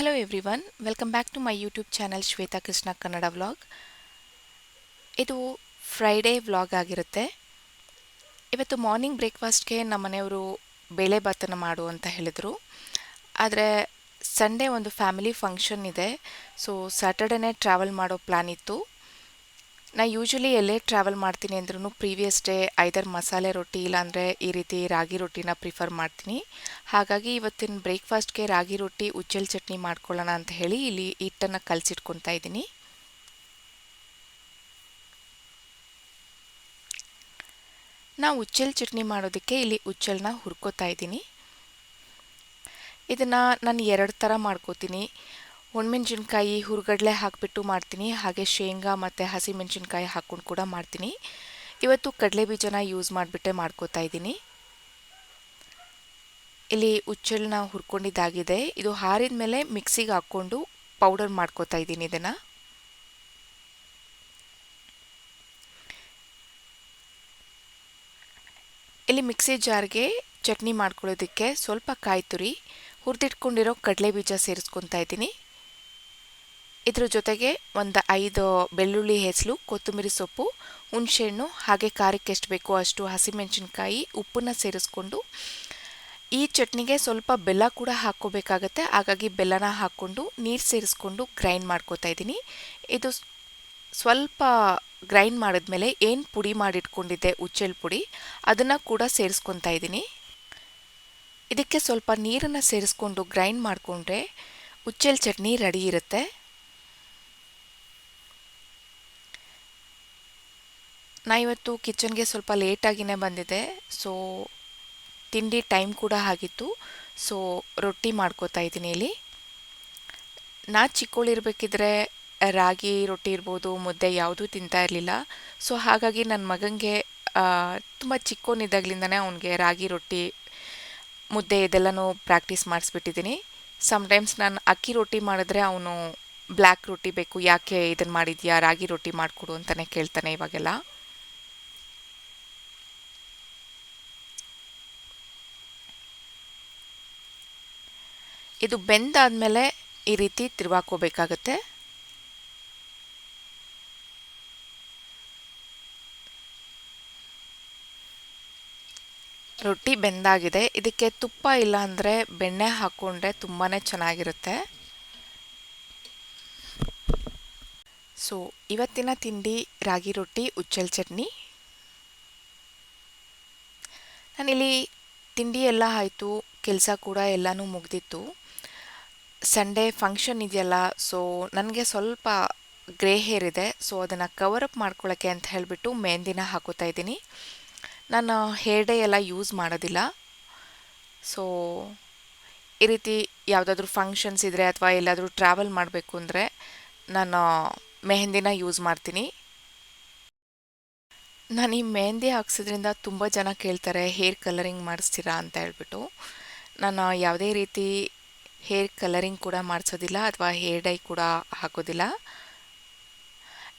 Hello one welcome back to my YouTube channel Shweta Krishna Kannada vlog ಇದು Friday vlog ಆಗಿರುತ್ತೆ. ಇವತ್ತು morning ಬ್ರೇಕ್ಫಾಸ್ಟ್ಗೆ ನಮ್ಮ ಮನೆಯವರು ಬೇಳೆ ಭಾತನ ಮಾಡು ಅಂತ ಹೇಳಿದರು. ಆದರೆ ಸಂಡೇ ಒಂದು ಫ್ಯಾಮಿಲಿ ಫಂಕ್ಷನ್ ಇದೆ. ಸೊ ಸ್ಯಾಟರ್ಡೇನೇ ಟ್ರಾವೆಲ್ ಮಾಡೋ ಪ್ಲ್ಯಾನ್ ಇತ್ತು. ನಾ ಯೂಶ್ವಲಿ ಎಲ್ಲೇ ಟ್ರಾವೆಲ್ ಮಾಡ್ತೀನಿ ಅಂದ್ರೂ ಪ್ರೀವಿಯಸ್ ಡೇ ಐದರ್ ಮಸಾಲೆ ರೊಟ್ಟಿ ಇಲ್ಲಾಂದರೆ ಈ ರೀತಿ ರಾಗಿ ರೊಟ್ಟಿನ ಪ್ರಿಫರ್ ಮಾಡ್ತೀನಿ. ಹಾಗಾಗಿ ಇವತ್ತಿನ ಬ್ರೇಕ್ಫಾಸ್ಟ್ಗೆ ರಾಗಿ ರೊಟ್ಟಿ ಉಚ್ಚಲ್ ಚಟ್ನಿ ಮಾಡ್ಕೊಳ್ಳೋಣ ಅಂತ ಹೇಳಿ ಇಲ್ಲಿ ಹಿಟ್ಟನ್ನು ಕಲಸಿಟ್ಕೊತಾ ಇದ್ದೀನಿ. ನಾ ಉಚ್ಚಲ್ ಚಟ್ನಿ ಮಾಡೋದಕ್ಕೆ ಇಲ್ಲಿ ಉಚ್ಚಲ್ನ ಹುರ್ಕೋತಾ ಇದ್ದೀನಿ. ಇದನ್ನು ನಾನು ಎರಡು ಥರ ಮಾಡ್ಕೋತೀನಿ. ಒಣಮೆಣ್ಸಿನ್ಕಾಯಿ ಹುರುಗಡಲೆ ಹಾಕಿಬಿಟ್ಟು ಮಾಡ್ತೀನಿ. ಹಾಗೆ ಶೇಂಗಾ ಮತ್ತು ಹಸಿಮೆಣಸಿನ್ಕಾಯಿ ಹಾಕ್ಕೊಂಡು ಕೂಡ ಮಾಡ್ತೀನಿ. ಇವತ್ತು ಕಡಲೆ ಬೀಜನ ಯೂಸ್ ಮಾಡಿಬಿಟ್ಟೆ ಮಾಡ್ಕೋತಾ ಇದ್ದೀನಿ. ಇಲ್ಲಿ ಉಚ್ಚಲ್ನ ಹುರ್ಕೊಂಡಿದ್ದಾಗಿದೆ. ಇದು ಹಾರಿದ ಮೇಲೆ ಮಿಕ್ಸಿಗೆ ಹಾಕ್ಕೊಂಡು ಪೌಡರ್ ಮಾಡ್ಕೋತಾ ಇದ್ದೀನಿ ಇದನ್ನು. ಇಲ್ಲಿ ಮಿಕ್ಸಿ ಜಾರ್ಗೆ ಚಟ್ನಿ ಮಾಡ್ಕೊಳ್ಳೋದಕ್ಕೆ ಸ್ವಲ್ಪ ಕಾಯಿ ತುರಿ ಹುರಿದಿಟ್ಕೊಂಡಿರೋ ಕಡಲೆ ಬೀಜ ಸೇರಿಸ್ಕೊತಾ ಇದ್ದೀನಿ. ಇದ್ರ ಜೊತೆಗೆ ಒಂದು ಐದು ಬೆಳ್ಳುಳ್ಳಿ ಹೆಸಲು, ಕೊತ್ತಂಬರಿ ಸೊಪ್ಪು, ಹುಣಸೆಹಣ್ಣು, ಹಾಗೆ ಖಾರಕ್ಕೆ ಎಷ್ಟು ಬೇಕೋ ಅಷ್ಟು ಹಸಿಮೆಣಸಿನ್ಕಾಯಿ, ಉಪ್ಪನ್ನ ಸೇರಿಸ್ಕೊಂಡು ಈ ಚಟ್ನಿಗೆ ಸ್ವಲ್ಪ ಬೆಲ್ಲ ಕೂಡ ಹಾಕ್ಕೋಬೇಕಾಗತ್ತೆ. ಹಾಗಾಗಿ ಬೆಲ್ಲನ ಹಾಕ್ಕೊಂಡು ನೀರು ಸೇರಿಸ್ಕೊಂಡು ಗ್ರೈಂಡ್ ಮಾಡ್ಕೋತಾ ಇದ್ದೀನಿ. ಇದು ಸ್ವಲ್ಪ ಗ್ರೈಂಡ್ ಮಾಡಿದ್ಮೇಲೆ ಏನು ಪುಡಿ ಮಾಡಿಟ್ಕೊಂಡಿದ್ದೆ ಉಚ್ಚೆಲ್ ಪುಡಿ, ಅದನ್ನು ಕೂಡ ಸೇರಿಸ್ಕೊತಾ ಇದ್ದೀನಿ. ಇದಕ್ಕೆ ಸ್ವಲ್ಪ ನೀರನ್ನು ಸೇರಿಸ್ಕೊಂಡು ಗ್ರೈಂಡ್ ಮಾಡಿಕೊಂಡ್ರೆ ಉಚ್ಚೆಲ್ ಚಟ್ನಿ ರೆಡಿ ಇರುತ್ತೆ. ನಾ ಇವತ್ತು ಕಿಚನ್ಗೆ ಸ್ವಲ್ಪ ಲೇಟಾಗಿನೇ ಬಂದಿದೆ ಸೊ ತಿಂಡಿ ಟೈಮ್ ಕೂಡ ಆಗಿತ್ತು ಸೊ ರೊಟ್ಟಿ ಮಾಡ್ಕೋತಾ ಇದ್ದೀನಿ ಇಲ್ಲಿ. ನಾ ಚಿಕ್ಕವಳಿರ್ಬೇಕಿದ್ರೆ ರಾಗಿ ರೊಟ್ಟಿ ಇರ್ಬೋದು, ಮುದ್ದೆ ಯಾವುದೂ ತಿಂತಾ ಇರಲಿಲ್ಲ. ಸೊ ಹಾಗಾಗಿ ನನ್ನ ಮಗನಿಗೆ ತುಂಬ ಚಿಕ್ಕೋನಿದ್ದಾಗ್ಲಿಂದನೇ ಅವನಿಗೆ ರಾಗಿ ರೊಟ್ಟಿ, ಮುದ್ದೆ ಇದೆಲ್ಲನೂ ಪ್ರಾಕ್ಟೀಸ್ ಮಾಡಿಸ್ಬಿಟ್ಟಿದ್ದೀನಿ. ಸಮ್ಟೈಮ್ಸ್ ನಾನು ಅಕ್ಕಿ ರೊಟ್ಟಿ ಮಾಡಿದ್ರೆ ಅವನು ಬ್ಲ್ಯಾಕ್ ರೊಟ್ಟಿ ಬೇಕು, ಯಾಕೆ ಇದನ್ನು ಮಾಡಿದ್ಯಾ, ರಾಗಿ ರೊಟ್ಟಿ ಮಾಡಿಕೊಡು ಅಂತಲೇ ಕೇಳ್ತಾನೆ ಇವಾಗೆಲ್ಲ. ಇದು ಬೆಂದಾದಮೇಲೆ ಈ ರೀತಿ ತಿರುವಾಕೋಬೇಕಾಗತ್ತೆ ರೊಟ್ಟಿ ಬೆಂದಾಗಿದೆ. ಇದಕ್ಕೆ ತುಪ್ಪ ಇಲ್ಲ ಅಂದರೆ ಬೆಣ್ಣೆ ಹಾಕ್ಕೊಂಡ್ರೆ ತುಂಬಾ ಚೆನ್ನಾಗಿರುತ್ತೆ. ಸೊ ಇವತ್ತಿನ ತಿಂಡಿ ರಾಗಿ ರೊಟ್ಟಿ ಉಚ್ಚಲ್ ಚಟ್ನಿ. ನಾನಿಲ್ಲಿ ತಿಂಡಿ ಎಲ್ಲ ಆಯಿತು, ಕೆಲಸ ಕೂಡ ಎಲ್ಲನೂ ಮುಗ್ದಿತ್ತು. ಸಂಡೇ ಫಂಕ್ಷನ್ ಇದೆಯಲ್ಲ ಸೊ ನನಗೆ ಸ್ವಲ್ಪ ಗ್ರೇ ಹೇರ್ ಇದೆ ಸೊ ಅದನ್ನು ಅಪ್ ಮಾಡ್ಕೊಳ್ಳೋಕ್ಕೆ ಅಂತ ಹೇಳಿಬಿಟ್ಟು ಮೆಹಂದಿನ ಹಾಕೋತಾ ಇದ್ದೀನಿ. ನಾನು ಹೇರ್ ಡೇ ಎಲ್ಲ ಯೂಸ್ ಮಾಡೋದಿಲ್ಲ. ಸೊ ಈ ರೀತಿ ಯಾವುದಾದ್ರೂ ಫಂಕ್ಷನ್ಸ್ ಇದ್ದರೆ ಅಥವಾ ಎಲ್ಲಾದರೂ ಟ್ರಾವೆಲ್ ಮಾಡಬೇಕು ಅಂದರೆ ನಾನು ಮೆಹಂದಿನ ಯೂಸ್ ಮಾಡ್ತೀನಿ. ನಾನು ಈ ಮೆಹಂದಿ ಹಾಕ್ಸೋದ್ರಿಂದ ತುಂಬ ಜನ ಕೇಳ್ತಾರೆ ಹೇರ್ ಕಲರಿಂಗ್ ಮಾಡಿಸ್ತೀರಾ ಅಂತ ಹೇಳ್ಬಿಟ್ಟು. ನಾನು ಯಾವುದೇ ರೀತಿ ಹೇರ್ ಕಲರಿಂಗ್ ಕೂಡ ಮಾಡಿಸೋದಿಲ್ಲ ಅಥವಾ ಹೇರ್ ಡೈ ಕೂಡ ಹಾಕೋದಿಲ್ಲ.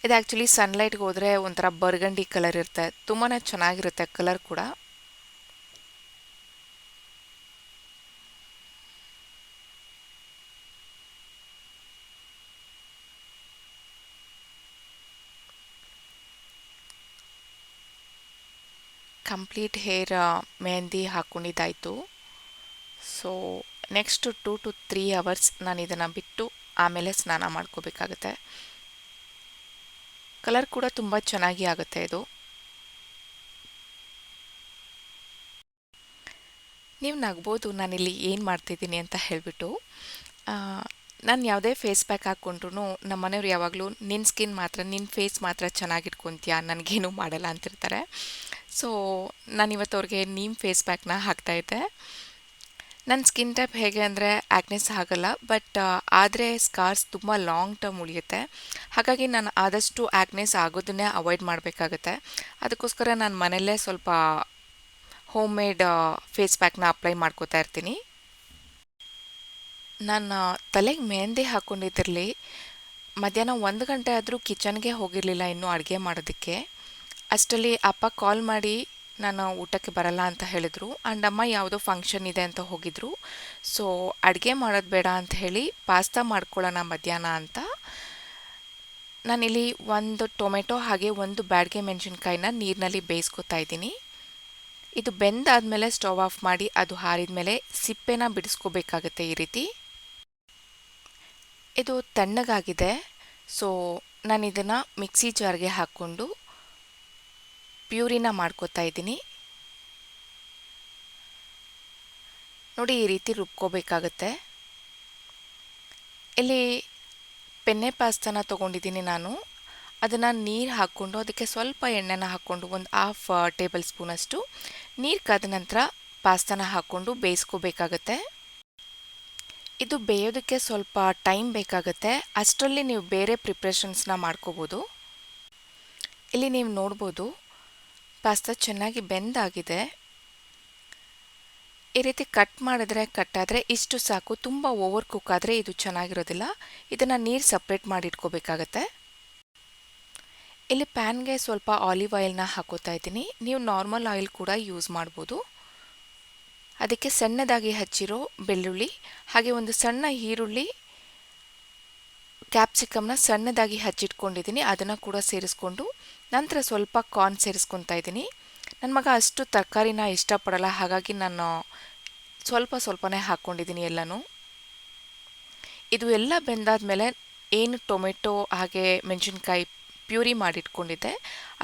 ಇದು ಆ್ಯಕ್ಚುಲಿ ಸನ್ಲೈಟ್ಗೆ ಹೋದರೆ ಒಂಥರ ಬರ್ಗಂಡಿ ಕಲರ್ ಇರುತ್ತೆ. ತುಂಬಾ ಚೆನ್ನಾಗಿರುತ್ತೆ ಕಲರ್ ಕೂಡ. Complete hair mehndi ಹಾಕ್ಕೊಂಡಿದ್ದಾಯಿತು so next two to three hours ನಾನು ಇದನ್ನು ಬಿಟ್ಟು ಆಮೇಲೆ ಸ್ನಾನ ಮಾಡ್ಕೋಬೇಕಾಗತ್ತೆ. ಕಲರ್ ಕೂಡ ತುಂಬ ಚೆನ್ನಾಗಿ ಆಗುತ್ತೆ ಇದು. ನೀವು ನಗ್ಬೋದು, ನಾನಿಲ್ಲಿ ಏನು ಮಾಡ್ತಿದ್ದೀನಿ ಅಂತ ಹೇಳಿಬಿಟ್ಟು ನಾನು ಯಾವುದೇ ಫೇಸ್ ಪ್ಯಾಕ್ ಹಾಕ್ಕೊಂಡ್ರು ನಮ್ಮ ಮನೆಯವ್ರು ಯಾವಾಗಲೂ ನಿನ್ನ ಸ್ಕಿನ್ ಮಾತ್ರ ನಿನ್ನ ಫೇಸ್ ಮಾತ್ರ ಚೆನ್ನಾಗಿಟ್ಕೊತೀಯ, ನನಗೇನು ಮಾಡಲ್ಲ ಅಂತಿರ್ತಾರೆ. ಸೊ ನಾನಿವತ್ತು ಅವ್ರಿಗೆ ನಿಮ್ಮ ಫೇಸ್ ಪ್ಯಾಕ್ನ ಹಾಕ್ತಾಯಿದ್ದೆ ನನ್ನ ಸ್ಕಿನ್ ಟೈಪ್ ಹೇಗೆ ಅಂದರೆ ಆ್ಯಕ್ನೆಸ್ ಆಗಲ್ಲ ಬಟ್ ಆದರೆ ಸ್ಕಾರ್ಸ್ ತುಂಬ ಲಾಂಗ್ ಟರ್ಮ್ ಉಳಿಯುತ್ತೆ. ಹಾಗಾಗಿ ನಾನು ಆದಷ್ಟು ಆ್ಯಕ್ನೆಸ್ ಆಗೋದನ್ನೇ ಅವಾಯ್ಡ್ ಮಾಡಬೇಕಾಗತ್ತೆ. ಅದಕ್ಕೋಸ್ಕರ ನಾನು ಮನೆಯಲ್ಲೇ ಸ್ವಲ್ಪ ಹೋಮ್ ಮೇಡ್ ಫೇಸ್ ಪ್ಯಾಕ್ನ ಅಪ್ಲೈ ಮಾಡ್ಕೋತಾ ಇರ್ತೀನಿ. ನಾನು ತಲೆಗೆ ಮೆಹಂದಿ ಹಾಕ್ಕೊಂಡಿದ್ದಿರಲಿ ಮಧ್ಯಾಹ್ನ ಒಂದು ಗಂಟೆ ಆದರೂ ಕಿಚನ್ಗೆ ಹೋಗಿರಲಿಲ್ಲ ಇನ್ನೂ ಅಡುಗೆ ಮಾಡೋದಕ್ಕೆ. ಅಷ್ಟರಲ್ಲಿ ಅಪ್ಪ ಕಾಲ್ ಮಾಡಿ ನಾನು ಊಟಕ್ಕೆ ಬರಲ್ಲ ಅಂತ ಹೇಳಿದರು. ಆ್ಯಂಡ್ ಅಮ್ಮ ಯಾವುದೋ ಫಂಕ್ಷನ್ ಇದೆ ಅಂತ ಹೋಗಿದ್ರು. ಸೊ ಅಡುಗೆ ಮಾಡೋದು ಬೇಡ ಅಂತ ಹೇಳಿ ಪಾಸ್ತಾ ಮಾಡ್ಕೊಳ್ಳೋಣ ಮಧ್ಯಾಹ್ನ ಅಂತ. ನಾನಿಲ್ಲಿ ಒಂದು ಟೊಮೆಟೊ ಹಾಗೆ ಒಂದು ಬ್ಯಾಡ್ಗೆ ಮೆಣಸಿನ್ಕಾಯಿನ ನೀರಿನಲ್ಲಿ ಬೇಯಿಸ್ಕೊತಾ ಇದ್ದೀನಿ. ಇದು ಬೆಂದಾದಮೇಲೆ ಸ್ಟವ್ ಆಫ್ ಮಾಡಿ ಅದು ಹಾರಿದ ಮೇಲೆ ಸಿಪ್ಪೆನ ಬಿಡಿಸ್ಕೋಬೇಕಾಗತ್ತೆ ಈ ರೀತಿ. ಇದು ತಣ್ಣಗಾಗಿದೆ. ಸೊ ನಾನು ಇದನ್ನು ಮಿಕ್ಸಿ ಜಾರ್ಗೆ ಹಾಕ್ಕೊಂಡು ಪ್ಯೂರಿನ ಮಾಡ್ಕೋತಾ ಇದ್ದೀನಿ. ನೋಡಿ ಈ ರೀತಿ ರುಬ್ಕೋಬೇಕಾಗತ್ತೆ. ಇಲ್ಲಿ ಪೆನ್ನೆ ಪಾಸ್ತನ ತೊಗೊಂಡಿದ್ದೀನಿ ನಾನು. ಅದನ್ನು ನೀರು ಹಾಕ್ಕೊಂಡು ಅದಕ್ಕೆ ಸ್ವಲ್ಪ ಎಣ್ಣೆನ ಹಾಕ್ಕೊಂಡು ಒಂದು ಹಾಫ್ ಟೇಬಲ್ ಸ್ಪೂನಷ್ಟು ನೀರು ಕಾದ ನಂತರ ಪಾಸ್ತನ ಹಾಕ್ಕೊಂಡು ಬೇಯಿಸ್ಕೋಬೇಕಾಗತ್ತೆ. ಇದು ಬೇಯೋದಕ್ಕೆ ಸ್ವಲ್ಪ ಟೈಮ್ ಬೇಕಾಗುತ್ತೆ. ಅಷ್ಟರಲ್ಲಿ ನೀವು ಬೇರೆ ಪ್ರಿಪ್ರೇಷನ್ಸ್ನ ಮಾಡ್ಕೋಬೋದು. ಇಲ್ಲಿ ನೀವು ನೋಡ್ಬೋದು ಪಾಸ್ತಾ ಚೆನ್ನಾಗಿ ಬೆಂದಾಗಿದೆ. ಈ ರೀತಿ ಕಟ್ ಮಾಡಿದ್ರೆ ಕಟ್ ಆದರೆ ಇಷ್ಟು ಸಾಕು. ತುಂಬ ಓವರ್ ಕುಕ್ ಆದರೆ ಇದು ಚೆನ್ನಾಗಿರೋದಿಲ್ಲ. ಇದನ್ನು ನೀರು ಸಪ್ರೇಟ್ ಮಾಡಿ ಇಟ್ಕೋಬೇಕಾಗತ್ತೆ. ಇಲ್ಲಿ ಪ್ಯಾನ್ಗೆ ಸ್ವಲ್ಪ ಆಲಿವ್ ಆಯಿಲ್ನ ಹಾಕೋತಾ ಇದ್ದೀನಿ. ನೀವು ನಾರ್ಮಲ್ ಆಯಿಲ್ ಕೂಡ ಯೂಸ್ ಮಾಡ್ಬೋದು. ಅದಕ್ಕೆ ಸಣ್ಣದಾಗಿ ಹಚ್ಚಿರೋ ಬೆಳ್ಳುಳ್ಳಿ, ಹಾಗೆ ಒಂದು ಸಣ್ಣ ಈರುಳ್ಳಿ ಕ್ಯಾಪ್ಸಿಕಮ್ನ ಸಣ್ಣದಾಗಿ ಹಚ್ಚಿಟ್ಕೊಂಡಿದ್ದೀನಿ, ಅದನ್ನು ಕೂಡ ಸೇರಿಸ್ಕೊಂಡು ನಂತರ ಸ್ವಲ್ಪ ಕಾರ್ನ್ ಸೇರಿಸ್ಕೊತಾ ಇದ್ದೀನಿ. ನನ್ನ ಮಗ ಅಷ್ಟು ತರಕಾರಿನ ಇಷ್ಟಪಡಲ್ಲ, ಹಾಗಾಗಿ ನಾನು ಸ್ವಲ್ಪ ಸ್ವಲ್ಪನೇ ಹಾಕ್ಕೊಂಡಿದ್ದೀನಿ ಎಲ್ಲನೂ. ಇದು ಎಲ್ಲ ಬೆಂದಾದ ಏನು ಟೊಮೆಟೊ, ಹಾಗೆ ಮೆಣಸಿನ್ಕಾಯಿ ಪ್ಯೂರಿ ಮಾಡಿಟ್ಕೊಂಡಿದ್ದೆ,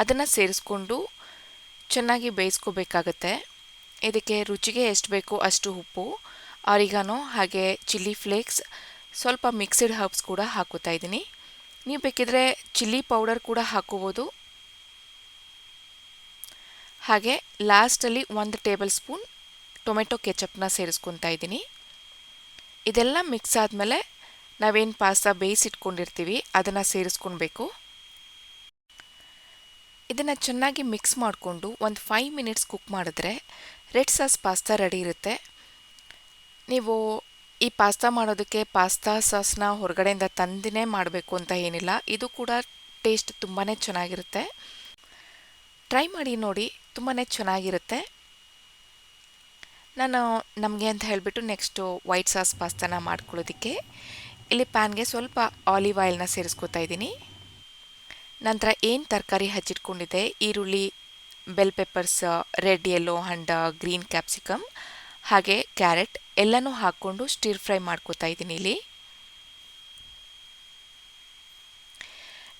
ಅದನ್ನು ಸೇರಿಸ್ಕೊಂಡು ಚೆನ್ನಾಗಿ ಬೇಯಿಸ್ಕೋಬೇಕಾಗತ್ತೆ. ಇದಕ್ಕೆ ರುಚಿಗೆ ಎಷ್ಟು ಬೇಕೋ ಅಷ್ಟು ಉಪ್ಪು, ಆರಿಗಾನೋ, ಹಾಗೆ ಚಿಲ್ಲಿ ಫ್ಲೇಕ್ಸ್ ಸ್ವಲ್ಪ ಮಿಕ್ಸ್ಡ್ ಹರ್ಬ್ಸ್ ಕೂಡ ಹಾಕೋತಾ ಇದ್ದೀನಿ. ನೀವು ಬೇಕಿದ್ರೆ ಚಿಲ್ಲಿ ಪೌಡರ್ ಕೂಡ ಹಾಕೋಬೋದು ಹಾಗೆ ಲಾಸ್ಟಲ್ಲಿ ಒಂದು ಟೇಬಲ್ ಸ್ಪೂನ್ ಟೊಮೆಟೊ ಕೆಚಪ್ನ ಸೇರಿಸ್ಕೊತಾ ಇದ್ದೀನಿ. ಇದೆಲ್ಲ ಮಿಕ್ಸ್ ಆದಮೇಲೆ ನಾವೇನು ಪಾಸ್ತಾ ಬೇಯಿಸಿಟ್ಕೊಂಡಿರ್ತೀವಿ ಅದನ್ನು ಸೇರಿಸ್ಕೊಳ್ಬೇಕು ಇದನ್ನು ಚೆನ್ನಾಗಿ ಮಿಕ್ಸ್ ಮಾಡಿಕೊಂಡು ಒಂದು ಫೈವ್ ಮಿನಿಟ್ಸ್ ಕುಕ್ ಮಾಡಿದ್ರೆ ರೆಡ್ ಸಾಸ್ ಪಾಸ್ತಾ ರೆಡಿ ಇರುತ್ತೆ. ನೀವು ಈ ಪಾಸ್ತಾ ಮಾಡೋದಕ್ಕೆ ಪಾಸ್ತಾ ಸಾಸ್ನ ಹೊರಗಡೆಯಿಂದ ತಂದಿನೇ ಮಾಡಬೇಕು ಅಂತ ಏನಿಲ್ಲ. ಇದು ಕೂಡ ಟೇಸ್ಟ್ ತುಂಬಾ ಚೆನ್ನಾಗಿರುತ್ತೆ. ಟ್ರೈ ಮಾಡಿ ನೋಡಿ ತುಂಬಾ ಚೆನ್ನಾಗಿರುತ್ತೆ. ನಾನು ನಮಗೆ ಅಂತ ಹೇಳಿಬಿಟ್ಟು ನೆಕ್ಸ್ಟು ವೈಟ್ ಸಾಸ್ ಪಾಸ್ತಾನ ಮಾಡ್ಕೊಳ್ಳೋದಕ್ಕೆ. ಇಲ್ಲಿ ಪ್ಯಾನ್ಗೆ ಸ್ವಲ್ಪ ಆಲಿವ್ ಆಯಿಲ್ನ ಸೇರಿಸ್ಕೊತಾ ಇದ್ದೀನಿ. ನಂತರ ಏನು ತರಕಾರಿ ಹಚ್ಚಿಟ್ಕೊಂಡಿದೆ ಈರುಳ್ಳಿ bell peppers red yellow and green capsicum ಹಾಗೆ ಕ್ಯಾರೆಟ್ ಎಲ್ಲನೂ ಹಾಕ್ಕೊಂಡು ಸ್ಟೀರ್ ಫ್ರೈ ಮಾಡ್ಕೋತಾ ಇದ್ದೀನಿ ಇಲ್ಲಿ.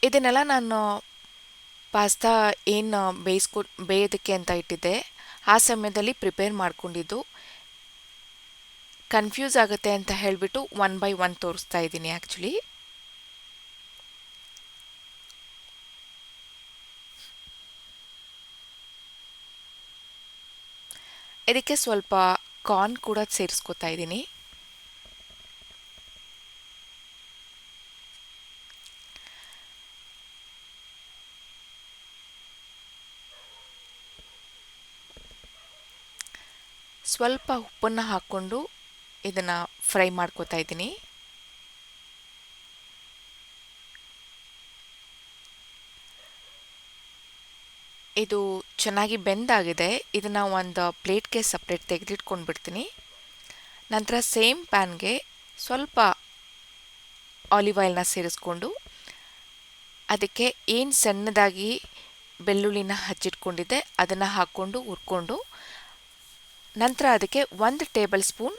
ಇದನ್ನೆಲ್ಲ ನಾನು ಪಾಸ್ತಾ ಏನು ಬೇಯಿಸ್ಕೊ, ಬೇಯೋದಕ್ಕೆ ಅಂತ ಇಟ್ಟಿದ್ದೆ. ಆ ಸಮಯದಲ್ಲಿ ಪ್ರಿಪೇರ್ ಮಾಡ್ಕೊಂಡಿದ್ದು. ಕನ್ಫ್ಯೂಸ್ ಆಗುತ್ತೆ ಅಂತ ಹೇಳಿಬಿಟ್ಟು ಒನ್ ಬೈ ಒನ್ ತೋರಿಸ್ತಾ ಇದ್ದೀನಿ ಆ್ಯಕ್ಚುಲಿ ಇದಕ್ಕೆ ಸ್ವಲ್ಪ ಕಾರ್ನ್ ಕೂಡ ಸೇರಿಸ್ಕೊತಾ ಇದ್ದೀನಿ. ಸ್ವಲ್ಪ ಉಪ್ಪನ್ನು ಹಾಕ್ಕೊಂಡು ಇದನ್ನು ಫ್ರೈ ಮಾಡ್ಕೋತಾ ಇದ್ದೀನಿ. ಇದು ಚೆನ್ನಾಗಿ ಬೆಂದಾಗಿದೆ. ಇದನ್ನು ಒಂದು ಪ್ಲೇಟ್ಗೆ ಸಪ್ರೇಟ್ ತೆಗೆದಿಟ್ಕೊಂಡು ಬಿಡ್ತೀನಿ ನಂತರ ಸೇಮ್ ಪ್ಯಾನ್ಗೆ ಸ್ವಲ್ಪ ಆಲಿವ್ ಆಯಿಲ್ನ ಸೇರಿಸ್ಕೊಂಡು ಅದಕ್ಕೆ ಏನು ಸಣ್ಣದಾಗಿ ಬೆಳ್ಳುಳ್ಳಿನ ಹಚ್ಚಿಟ್ಕೊಂಡಿದ್ದೆ ಅದನ್ನು ಹಾಕ್ಕೊಂಡು ಹುರ್ಕೊಂಡು ನಂತರ ಅದಕ್ಕೆ ಒಂದು ಟೇಬಲ್ ಸ್ಪೂನ್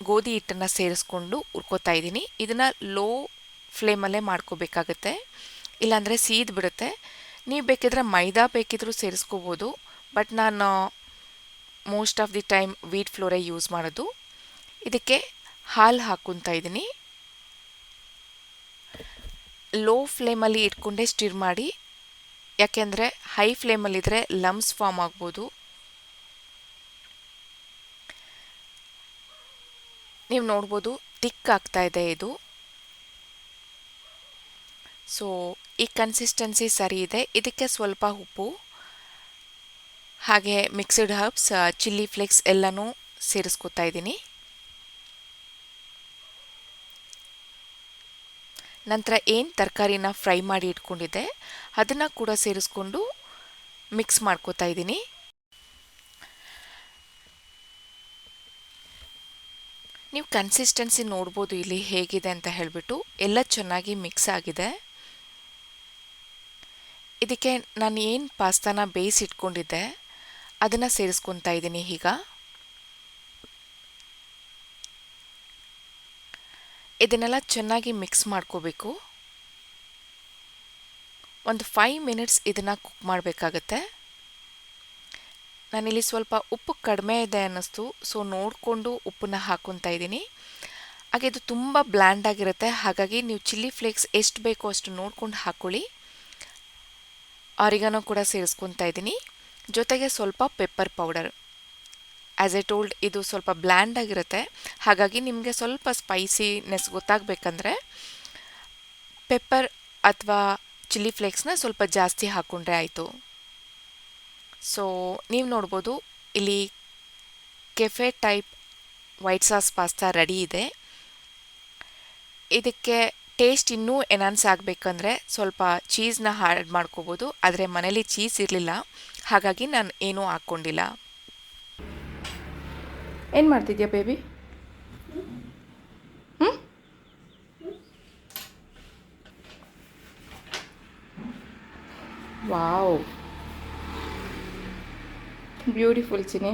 ಗೋಧಿ ಹಿಟ್ಟನ್ನು ಸೇರಿಸ್ಕೊಂಡು ಹುರ್ಕೋತಾ ಇದ್ದೀನಿ. ಇದನ್ನು ಲೋ ಫ್ಲೇಮಲ್ಲೇ ಮಾಡ್ಕೋಬೇಕಾಗತ್ತೆ. ಇಲ್ಲಾಂದರೆ ಸೀದ್ ಬಿಡುತ್ತೆ ನೀವು ಬೇಕಿದ್ರೆ ಮೈದಾ ಬೇಕಿದ್ರೂ ಸೇರಿಸ್ಕೋಬೋದು, ಬಟ್ ನಾನು most of the time wheat ಫ್ಲೋರೇ use ಮಾಡೋದು. ಇದಕ್ಕೆ ಹಾಲು ಹಾಕ್ಕೊತಾ ಇದ್ದೀನಿ. ಲೋ ಫ್ಲೇಮಲ್ಲಿ ಇಟ್ಕೊಂಡೇ ಸ್ಟಿರ್ ಮಾಡಿ. ಯಾಕೆಂದರೆ ಹೈ ಫ್ಲೇಮಲ್ಲಿದ್ದರೆ ಲಮ್ಸ್ ಫಾರ್ಮ್ ಆಗ್ಬೋದು. ನೀವು ನೋಡ್ಬೋದು ತಿಕ್ ಆಗ್ತಾ ಇದೆ ಇದು. ಸೊ ಈ ಕನ್ಸಿಸ್ಟೆನ್ಸಿ ಸರಿ ಇದೆ. ಇದಕ್ಕೆ ಸ್ವಲ್ಪ ಉಪ್ಪು, ಹಾಗೆ ಮಿಕ್ಸ್ಡ್ ಹರ್ಬ್ಸ್ ಚಿಲ್ಲಿ ಫ್ಲೇಕ್ಸ್ ಎಲ್ಲನೂ ಸೇರಿಸ್ಕೊತಾ ಇದ್ದೀನಿ. ನಂತರ ಏನು ತರಕಾರಿನ ಫ್ರೈ ಮಾಡಿ ಇಟ್ಕೊಂಡಿದ್ದೆ, ಅದನ್ನು ಕೂಡ ಸೇರಿಸ್ಕೊಂಡು ಮಿಕ್ಸ್ ಮಾಡ್ಕೋತಾ ಇದ್ದೀನಿ. ನೀವು ಕನ್ಸಿಸ್ಟೆನ್ಸಿ ನೋಡ್ಬೋದು ಇಲ್ಲಿ ಹೇಗಿದೆ ಅಂತ ಹೇಳಿಬಿಟ್ಟು ಎಲ್ಲ ಚೆನ್ನಾಗಿ ಮಿಕ್ಸ್ ಆಗಿದೆ. ಇದಕ್ಕೆ ನಾನು ಏನು ಪಾಸ್ತಾನ ಬೇಯಿಸಿಟ್ಕೊಂಡಿದ್ದೆ ಅದನ್ನು ಸೇರಿಸ್ಕೊತಾ ಇದ್ದೀನಿ ಈಗ. ಇದನ್ನೆಲ್ಲ ಚೆನ್ನಾಗಿ ಮಿಕ್ಸ್ ಮಾಡ್ಕೋಬೇಕು. ಒಂದು ಫೈವ್ ಮಿನಿಟ್ಸ್ ಇದನ್ನು ಕುಕ್ ಮಾಡಬೇಕಾಗತ್ತೆ. ನಾನಿಲ್ಲಿ ಸ್ವಲ್ಪ ಉಪ್ಪು ಕಡಿಮೆ ಇದೆ ಅನ್ನಿಸ್ತು ಸೊ ನೋಡಿಕೊಂಡು ಉಪ್ಪನ್ನ ಹಾಕ್ಕೊತಾ ಇದ್ದೀನಿ. ಹಾಗೆ ಇದು ತುಂಬ ಬ್ಲ್ಯಾಂಡ್ ಆಗಿರುತ್ತೆ, ಹಾಗಾಗಿ ನೀವು ಚಿಲ್ಲಿ ಫ್ಲೇಕ್ಸ್ ಎಷ್ಟು ಬೇಕೋ ಅಷ್ಟು ನೋಡ್ಕೊಂಡು ಹಾಕ್ಕೊಳ್ಳಿ ಆರಿಗಾನೋ ಕೂಡ ಸೇರಿಸ್ಕೊತಾ ಇದ್ದೀನಿ. ಜೊತೆಗೆ ಸ್ವಲ್ಪ pepper powder as a told ಇದು ಸ್ವಲ್ಪ ಬ್ಲ್ಯಾಂಡ್ ಆಗಿರುತ್ತೆ. ಹಾಗಾಗಿ ನಿಮಗೆ ಸ್ವಲ್ಪ ಸ್ಪೈಸಿನೆಸ್ ಗೊತ್ತಾಗಬೇಕಂದ್ರೆ ಪೆಪ್ಪರ್ ಅಥವಾ ಚಿಲ್ಲಿ ಫ್ಲೇಕ್ಸ್ನ ಸ್ವಲ್ಪ ಜಾಸ್ತಿ ಹಾಕ್ಕೊಂಡ್ರೆ ಆಯಿತು. ಸೊ ನೀವು ನೋಡ್ಬೋದು, ಇಲ್ಲಿ cafe type white sauce pasta ready ಇದೆ. ಇದಕ್ಕೆ ಟೇಸ್ಟ್ ಇನ್ನೂ ಎನ್ಹಾನ್ಸ್ ಆಗಬೇಕಂದ್ರೆ ಸ್ವಲ್ಪ ಚೀಸ್ನ ಆ್ಯಡ್ ಮಾಡ್ಕೋಬೋದು. ಆದರೆ ಮನೇಲಿ ಚೀಸ್ ಇರಲಿಲ್ಲ. ಹಾಗಾಗಿ ನಾನು ಏನೂ ಹಾಕ್ಕೊಂಡಿಲ್ಲ. ಏನು ಮಾಡ್ತಿದ್ಯಾ ಬೇಬಿ? ಹ್ಞೂ ವಾವ್. ಬ್ಯೂಟಿಫುಲ್ ಚಿನಿ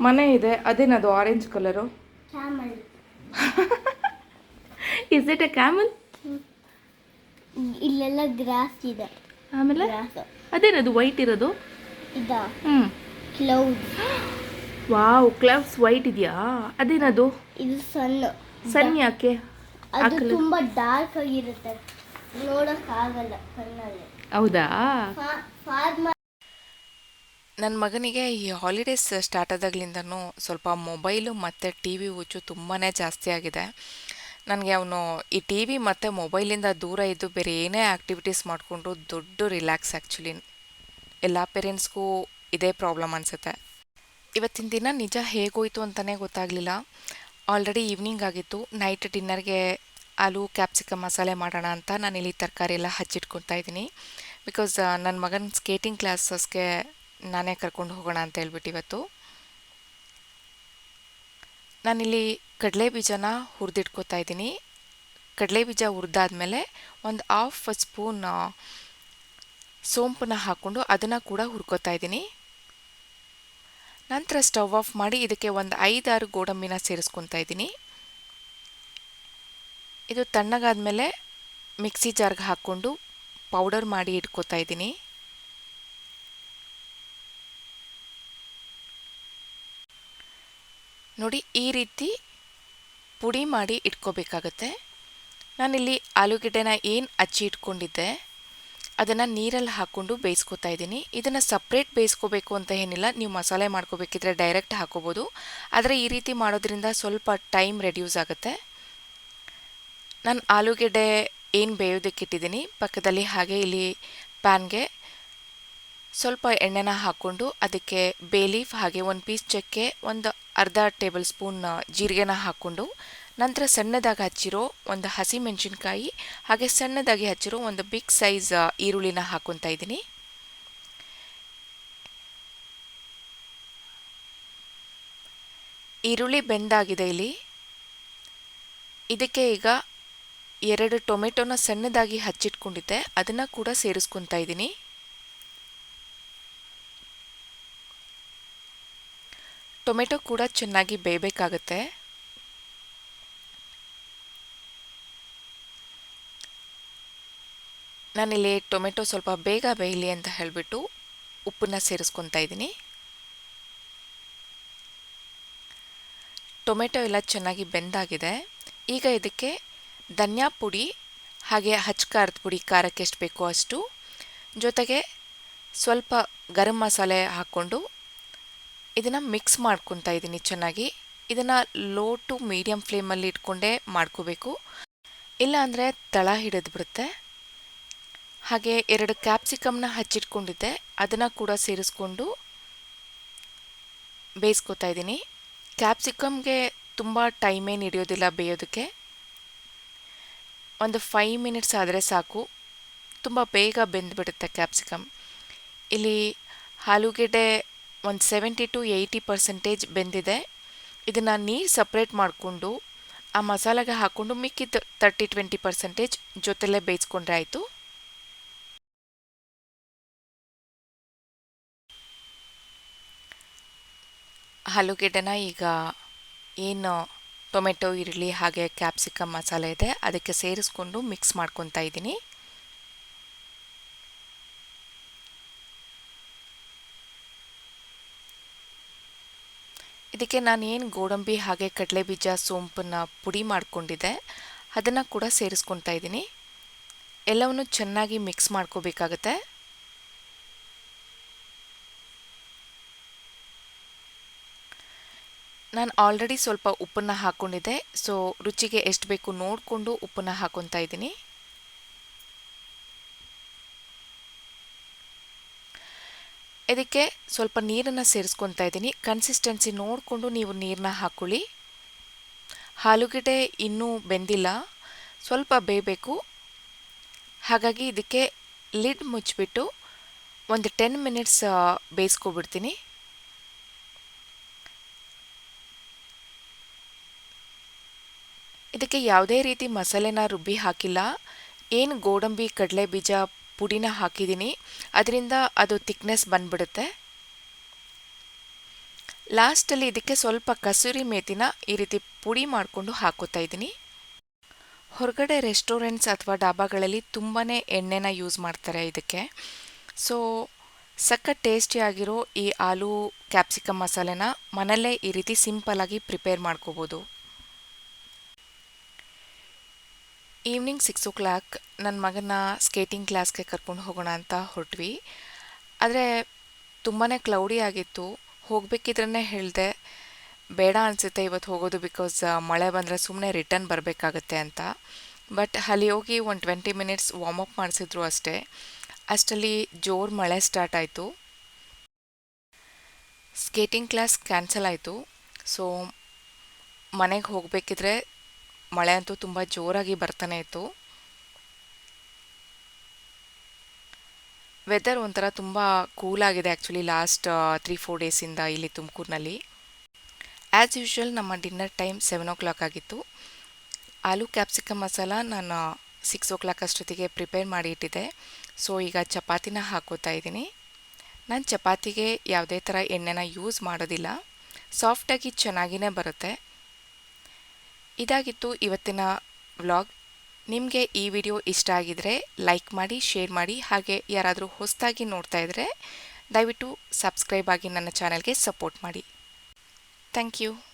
ಮನೆ ಇದೆ. ಅದೇನದು? Orange colour. Is it a camel ಇಲ್ಲೆಲ್ಲ ಗ್ರಾಸ್ ಇದೆ. ಆಮೇಲೆ? ಗ್ರಾಸ್. ಅದೇನದು? ವೈಟ್ ಇರೋದು? ಇದ? ಹ್ಞೂ ಕ್ಲೌಡ್ ವಾವ್ ಕ್ಲೌಡ್ಸ್ ವೈಟ್ ಇದೆಯಾ? ಅದೇನದು? ಇದು ಸನ್ ಸನ್ ಯಾಕೆ? ಅದು ತುಂಬಾ ಡಾರ್ಕ್ ಆಗಿರುತ್ತೆ. ನೋಡೋಕ್ಕಾಗಲ್ಲ ಕಣ್ಣಲ್ಲಿ ಹೌದಾ? ಫಾರ್ಮರ್ ನನ್ನ ಮಗನಿಗೆ ಈ ಹಾಲಿಡೇಸ್ ಸ್ಟಾರ್ಟ್ ಆದಾಗ್ಲಿಂದನೂ ಸ್ವಲ್ಪ ಮೊಬೈಲು ಮತ್ತು ಟಿ ವಿ ಹುಚ್ಚು ತುಂಬಾ ಜಾಸ್ತಿ ಆಗಿದೆ. ನನಗೆ ಅವನು ಈ ಟಿ ವಿ ಮತ್ತು ಮೊಬೈಲಿಂದ ದೂರ ಇದ್ದು ಬೇರೆ ಏನೇ ಆ್ಯಕ್ಟಿವಿಟೀಸ್ ಮಾಡಿಕೊಂಡು ದೊಡ್ಡ ರಿಲ್ಯಾಕ್ಸ್ ಆ್ಯಕ್ಚುಲಿ ಎಲ್ಲ ಪೇರೆಂಟ್ಸ್ಗೂ ಇದೇ ಪ್ರಾಬ್ಲಮ್ ಅನಿಸುತ್ತೆ. ಇವತ್ತಿನ ದಿನ ನಿಜ ಹೇಗೋಯ್ತು ಅಂತಲೇ ಗೊತ್ತಾಗಲಿಲ್ಲ. ಆಲ್ರೆಡಿ ಈವ್ನಿಂಗ್ ಆಗಿತ್ತು. ನೈಟ್ ಡಿನ್ನರ್ಗೆ ಆಲೂ ಕ್ಯಾಪ್ಸಿಕಮ್ ಮಸಾಲೆ ಮಾಡೋಣ ಅಂತ ನಾನು ಇಲ್ಲಿ ತರಕಾರಿ ಎಲ್ಲ ಹಚ್ಚಿಟ್ಕೊತಾ ಇದ್ದೀನಿ. ಬಿಕಾಸ್ ನನ್ನ ಮಗನ ಸ್ಕೇಟಿಂಗ್ ಕ್ಲಾಸಸ್ಗೆ ನಾನೇ ಕರ್ಕೊಂಡು ಹೋಗೋಣ ಅಂತ ಹೇಳ್ಬಿಟ್ಟು ಇವತ್ತು. ನಾನಿಲ್ಲಿ ಕಡಲೆ ಬೀಜನ ಹುರಿದಿಟ್ಕೋತಾ ಇದ್ದೀನಿ. ಕಡಲೆ ಬೀಜ ಹುರಿದಾದ್ಮೇಲೆ ಒಂದು ಹಾಫ್ ಸ್ಪೂನ್ ಸೋಂಪನ್ನ ಹಾಕ್ಕೊಂಡು ಅದನ್ನು ಕೂಡ ಹುರ್ಕೋತಾ ಇದ್ದೀನಿ. ನಂತರ ಸ್ಟವ್ ಆಫ್ ಮಾಡಿ ಇದಕ್ಕೆ ಒಂದು ಐದಾರು ಗೋಡಂಬಿನ ಸೇರಿಸ್ಕೊತಾ ಇದ್ದೀನಿ. ಇದು ತಣ್ಣಗಾದ್ಮೇಲೆ ಮಿಕ್ಸಿ ಜಾರ್ಗೆ ಹಾಕ್ಕೊಂಡು ಪೌಡರ್ ಮಾಡಿ ಇಟ್ಕೋತಾ ಇದ್ದೀನಿ. ನೋಡಿ ಈ ರೀತಿ ಪುಡಿ ಮಾಡಿ ಇಟ್ಕೋಬೇಕಾಗತ್ತೆ. ನಾನಿಲ್ಲಿ ಆಲೂಗೆಡ್ಡೆನ ಏನು ಹಚ್ಚಿ ಇಟ್ಕೊಂಡಿದ್ದೆ, ಅದನ್ನು ನೀರಲ್ಲಿ ಹಾಕ್ಕೊಂಡು ಬೇಯಿಸ್ಕೊತಾ ಇದ್ದೀನಿ. ಇದನ್ನು ಸಪ್ರೇಟ್ ಬೇಯಿಸ್ಕೋಬೇಕು ಅಂತ ಏನಿಲ್ಲ, ನೀವು ಮಸಾಲೆ ಮಾಡ್ಕೋಬೇಕಿದ್ರೆ ಡೈರೆಕ್ಟ್ ಹಾಕೋಬೋದು. ಆದರೆ ಈ ರೀತಿ ಮಾಡೋದ್ರಿಂದ ಸ್ವಲ್ಪ ಟೈಮ್ ರೆಡ್ಯೂಸ್ ಆಗುತ್ತೆ. ನಾನು ಆಲೂಗೆಡ್ಡೆ ಏನು ಬೇಯೋದಕ್ಕೆ ಇಟ್ಟಿದ್ದೀನಿ, ಪಕ್ಕದಲ್ಲಿ ಹಾಗೆ ಇಲ್ಲಿ ಪ್ಯಾನ್ಗೆ ಸ್ವಲ್ಪ ಎಣ್ಣೆನ ಹಾಕ್ಕೊಂಡು ಅದಕ್ಕೆ ಬೇ ಲೀಫ್ ಹಾಗೆ ಒಂದು ಪೀಸ್ ಚಕ್ಕೆ, ಒಂದು ಅರ್ಧ ಟೇಬಲ್ ಸ್ಪೂನ್ ಜೀರಿಗೆನ ಹಾಕ್ಕೊಂಡು ನಂತರ ಸಣ್ಣದಾಗಿ ಹಚ್ಚಿರೋ ಒಂದು ಹಸಿ ಮೆಣಸಿನ್ಕಾಯಿ ಹಾಗೆ ಸಣ್ಣದಾಗಿ ಹಚ್ಚಿರೋ ಒಂದು ಬಿಗ್ ಸೈಜ್ ಈರುಳ್ಳಿನ ಹಾಕ್ಕೊತಾ ಇದ್ದೀನಿ. ಈರುಳ್ಳಿ ಬೆಂದಾಗಿದೆ ಇಲ್ಲಿ. ಇದಕ್ಕೆ ಈಗ ಎರಡು ಟೊಮೆಟೊನ ಸಣ್ಣದಾಗಿ ಹಚ್ಚಿಟ್ಕೊಂಡಿದ್ದೆ. ಅದನ್ನು ಕೂಡ ಸೇರಿಸ್ಕೊತಾ ಇದ್ದೀನಿ. ಟೊಮೆಟೊ ಕೂಡ ಚೆನ್ನಾಗಿ ಬೇಯಬೇಕಾಗತ್ತೆ. ನಾನಿಲ್ಲಿ ಟೊಮೆಟೊ ಸ್ವಲ್ಪ ಬೇಗ ಬೇಯಲಿ ಅಂತ ಹೇಳಿಬಿಟ್ಟು ಉಪ್ಪನ್ನು ಸೇರಿಸ್ಕೊತಾ ಇದ್ದೀನಿ. ಟೊಮೆಟೊ ಎಲ್ಲ ಚೆನ್ನಾಗಿ ಬೆಂದಾಗಿದೆ. ಈಗ ಇದಕ್ಕೆ ಧನಿಯಾ ಪುಡಿ ಹಾಗೆ ಹಚ್ ಖಾರದ ಪುಡಿ, ಖಾರಕ್ಕೆ ಎಷ್ಟು ಬೇಕೋ ಅಷ್ಟು ಜೊತೆಗೆ ಸ್ವಲ್ಪ ಗರಂ ಮಸಾಲೆ ಹಾಕ್ಕೊಂಡು ಇದನ್ನು ಮಿಕ್ಸ್ ಮಾಡ್ಕೊತಾ ಇದ್ದೀನಿ ಚೆನ್ನಾಗಿ. ಇದನ್ನು ಲೋ ಟು ಮೀಡಿಯಮ್ ಫ್ಲೇಮಲ್ಲಿ ಇಟ್ಕೊಂಡೇ ಮಾಡ್ಕೋಬೇಕು. ಇಲ್ಲ ಅಂದರೆ ತಳ ಹಿಡಿದು ಬಿಡುತ್ತೆ. ಹಾಗೆ ಎರಡು ಕ್ಯಾಪ್ಸಿಕಮ್ನ ಹಚ್ಚಿಟ್ಕೊಂಡಿದ್ದೆ. ಅದನ್ನು ಕೂಡ ಸೇರಿಸ್ಕೊಂಡು ಬೇಯಿಸ್ಕೊತಾ ಇದ್ದೀನಿ ಕ್ಯಾಪ್ಸಿಕಮ್ಗೆ ತುಂಬ ಟೈಮೇನು ಹಿಡಿಯೋದಿಲ್ಲ ಬೇಯೋದಕ್ಕೆ. ಒಂದು ಫೈವ್ ಮಿನಿಟ್ಸ್ ಆದರೆ ಸಾಕು. ತುಂಬ ಬೇಗ ಬೆಂದ್ಬಿಡುತ್ತೆ ಕ್ಯಾಪ್ಸಿಕಮ್ ಇಲ್ಲಿ ಆಲೂಗೆಡ್ಡೆ ಒಂದು ಸೆವೆಂಟಿ ಟು ಏಯ್ಟಿ ಪರ್ಸೆಂಟೇಜ್ ಬೆಂದಿದೆ. ಇದನ್ನು ನೀರು ಸಪ್ರೇಟ್ ಮಾಡಿಕೊಂಡು, ಆ ಮಸಾಲೆಗೆ ಹಾಕ್ಕೊಂಡು ಮಿಕ್ಕಿದ ತರ್ಟಿ ಟ್ವೆಂಟಿ ಪರ್ಸೆಂಟೇಜ್ ಜೊತೆಲೇ ಬೇಯಿಸ್ಕೊಂಡ್ರೆ ಆಯಿತು. ಆಲೂಗೆಡ್ಡೆನ ಈಗ ಏನು ಟೊಮೆಟೊ, ಈರುಳ್ಳಿ ಹಾಗೆ ಕ್ಯಾಪ್ಸಿಕಮ್ ಮಸಾಲೆ ಇದೆ, ಅದಕ್ಕೆ ಸೇರಿಸ್ಕೊಂಡು ಮಿಕ್ಸ್ ಮಾಡ್ಕೊತಾ ಇದ್ದೀನಿ. ಇದಕ್ಕೆ ನಾನು ಏನು ಗೋಡಂಬಿ ಹಾಗೆ ಕಡಲೆ ಬೀಜ ಸೋಂಪನ್ನು ಪುಡಿ ಮಾಡಿಕೊಂಡಿದ್ದೆ, ಅದನ್ನು ಕೂಡ ಸೇರಿಸ್ಕೊತಾ ಇದ್ದೀನಿ. ಎಲ್ಲವನ್ನು ಚೆನ್ನಾಗಿ ಮಿಕ್ಸ್ ಮಾಡ್ಕೋಬೇಕಾಗತ್ತೆ. ನಾನು ಆಲ್ರೆಡಿ ಸ್ವಲ್ಪ ಉಪ್ಪನ್ನು ಹಾಕ್ಕೊಂಡಿದ್ದೆ ಸೊ ರುಚಿಗೆ ಎಷ್ಟು ಬೇಕು ನೋಡಿಕೊಂಡು ಉಪ್ಪನ್ನು ಹಾಕ್ಕೊತಾ ಇದ್ದೀನಿ. ಇದಕ್ಕೆ ಸ್ವಲ್ಪ ನೀರನ್ನು ಸೇರಿಸ್ಕೊತಾ ಇದ್ದೀನಿ. ಕನ್ಸಿಸ್ಟೆನ್ಸಿ ನೋಡಿಕೊಂಡು ನೀವು ನೀರನ್ನ ಹಾಕ್ಕೊಳ್ಳಿ ಆಲೂಗಡ್ಡೆ ಇನ್ನೂ ಬೆಂದಿಲ್ಲ. ಸ್ವಲ್ಪ ಬೇಯಬೇಕು. ಹಾಗಾಗಿ ಇದಕ್ಕೆ ಲಿಡ್ ಮುಚ್ಚಿಬಿಟ್ಟು ಒಂದು ಟೆನ್ ಮಿನಿಟ್ಸ್ ಬೇಯಿಸ್ಕೊಬಿಡ್ತೀನಿ. ಇದಕ್ಕೆ ಯಾವುದೇ ರೀತಿ ಮಸಾಲೆನ ರುಬ್ಬಿ ಹಾಕಿಲ್ಲ. ಏನು ಗೋಡಂಬಿ ಕಡಲೆ ಬೀಜ ಪುಡಿನ ಹಾಕಿದ್ದೀನಿ. ಅದರಿಂದ ಅದು ತಿಕ್ನೆಸ್ ಬಂದ್ಬಿಡುತ್ತೆ. ಲಾಸ್ಟಲ್ಲಿ ಇದಕ್ಕೆ ಸ್ವಲ್ಪ ಕಸೂರಿ ಮೇತಿನ ಈ ರೀತಿ ಪುಡಿ ಮಾಡಿಕೊಂಡು ಹಾಕೋತಾ ಇದ್ದೀನಿ. ಹೊರಗಡೆ ರೆಸ್ಟೋರೆಂಟ್ಸ್ ಅಥವಾ ಡಾಬಾಗಳಲ್ಲಿ ತುಂಬಾ ಎಣ್ಣೆನ ಯೂಸ್ ಮಾಡ್ತಾರೆ ಇದಕ್ಕೆ. ಸೊ ಸಖತ್ ಟೇಸ್ಟಿಯಾಗಿರೋ ಈ ಆಲೂ ಕ್ಯಾಪ್ಸಿಕಮ್ ಮಸಾಲೆನ ಮನೆಯಲ್ಲೇ ಈ ರೀತಿ ಸಿಂಪಲಾಗಿ ಪ್ರಿಪೇರ್ ಮಾಡ್ಕೋಬೋದು. ಈವ್ನಿಂಗ್ ಸಿಕ್ಸ್ ಓ ಕ್ಲಾಕ್ ನನ್ನ ಮಗನ ಸ್ಕೇಟಿಂಗ್ ಕ್ಲಾಸ್ಗೆ ಕರ್ಕೊಂಡು ಹೋಗೋಣ ಅಂತ ಹೊರಟ್ವಿ. ಆದರೆ ತುಂಬಾ ಕ್ಲೌಡಿ ಆಗಿತ್ತು. ಹೋಗಬೇಕಿದ್ರೇ ಹೇಳಿದೆ, ಬೇಡ ಅನಿಸುತ್ತೆ ಇವತ್ತು ಹೋಗೋದು ಬಿಕಾಸ್ ಮಳೆ ಬಂದರೆ ಸುಮ್ಮನೆ ರಿಟರ್ನ್ ಬರಬೇಕಾಗತ್ತೆ ಅಂತ. ಬಟ್ ಅಲ್ಲಿ ಹೋಗಿ ಒಂದು ಟ್ವೆಂಟಿ ಮಿನಿಟ್ಸ್ ವಾರ್ಮ್ ಅಪ್ ಮಾಡಿಸಿದ್ರು ಅಷ್ಟೇ. ಅಷ್ಟರಲ್ಲಿ ಜೋರು ಮಳೆ ಸ್ಟಾರ್ಟ್ ಆಯಿತು. ಸ್ಕೇಟಿಂಗ್ ಕ್ಲಾಸ್ ಕ್ಯಾನ್ಸಲ್ ಆಯಿತು. ಸೊ ಮನೆಗೆ ಹೋಗಬೇಕಿದ್ರೆ ಮಳೆ ಅಂತೂ ತುಂಬ ಜೋರಾಗಿ ಬರ್ತಾನೆ ಇತ್ತು. ವೆದರ್ ಒಂಥರ ತುಂಬ ಕೂಲ್ ಆಗಿದೆ ಆ್ಯಕ್ಚುಲಿ ಲಾಸ್ಟ್ ತ್ರೀ ಫೋರ್ ಡೇಸಿಂದ ಇಲ್ಲಿ ತುಮಕೂರಿನಲ್ಲಿ. ಆ್ಯಸ್ ಯೂಶ್ವಲ್ ನಮ್ಮ dinner time seven o'clock ಆಗಿತ್ತು. ಆಲೂ ಕ್ಯಾಪ್ಸಿಕಮ್ ಮಸಾಲ ನಾನು ಸಿಕ್ಸ್ ಓ ಕ್ಲಾಕ್ ಅಷ್ಟೊತ್ತಿಗೆ ಪ್ರಿಪೇರ್ ಮಾಡಿ ಇಟ್ಟಿದ್ದೆ. ಸೊ ಈಗ ಚಪಾತಿನ ಹಾಕೋತಾ ಇದ್ದೀನಿ. ನಾನು ಚಪಾತಿಗೆ ಯಾವುದೇ ಥರ ಎಣ್ಣೆನ ಯೂಸ್ ಮಾಡೋದಿಲ್ಲ. ಸಾಫ್ಟಾಗಿ ಚೆನ್ನಾಗಿಯೇ ಬರುತ್ತೆ. ಇದಾಗಿತ್ತು ಇವತ್ತಿನ ವ್ಲಾಗ್. ನಿಮಗೆ ಈ ವಿಡಿಯೋ ಇಷ್ಟ ಆಗಿದರೆ ಲೈಕ್ ಮಾಡಿ, ಶೇರ್ ಮಾಡಿ, ಹಾಗೆ ಯಾರಾದರೂ ಹೊಸದಾಗಿ ನೋಡ್ತಾ ಇದ್ದರೆ ದಯವಿಟ್ಟು ಸಬ್ಸ್ಕ್ರೈಬ್ ಆಗಿ ನನ್ನ ಚಾನಲ್ಗೆ ಸಪೋರ್ಟ್ ಮಾಡಿ. Thank you.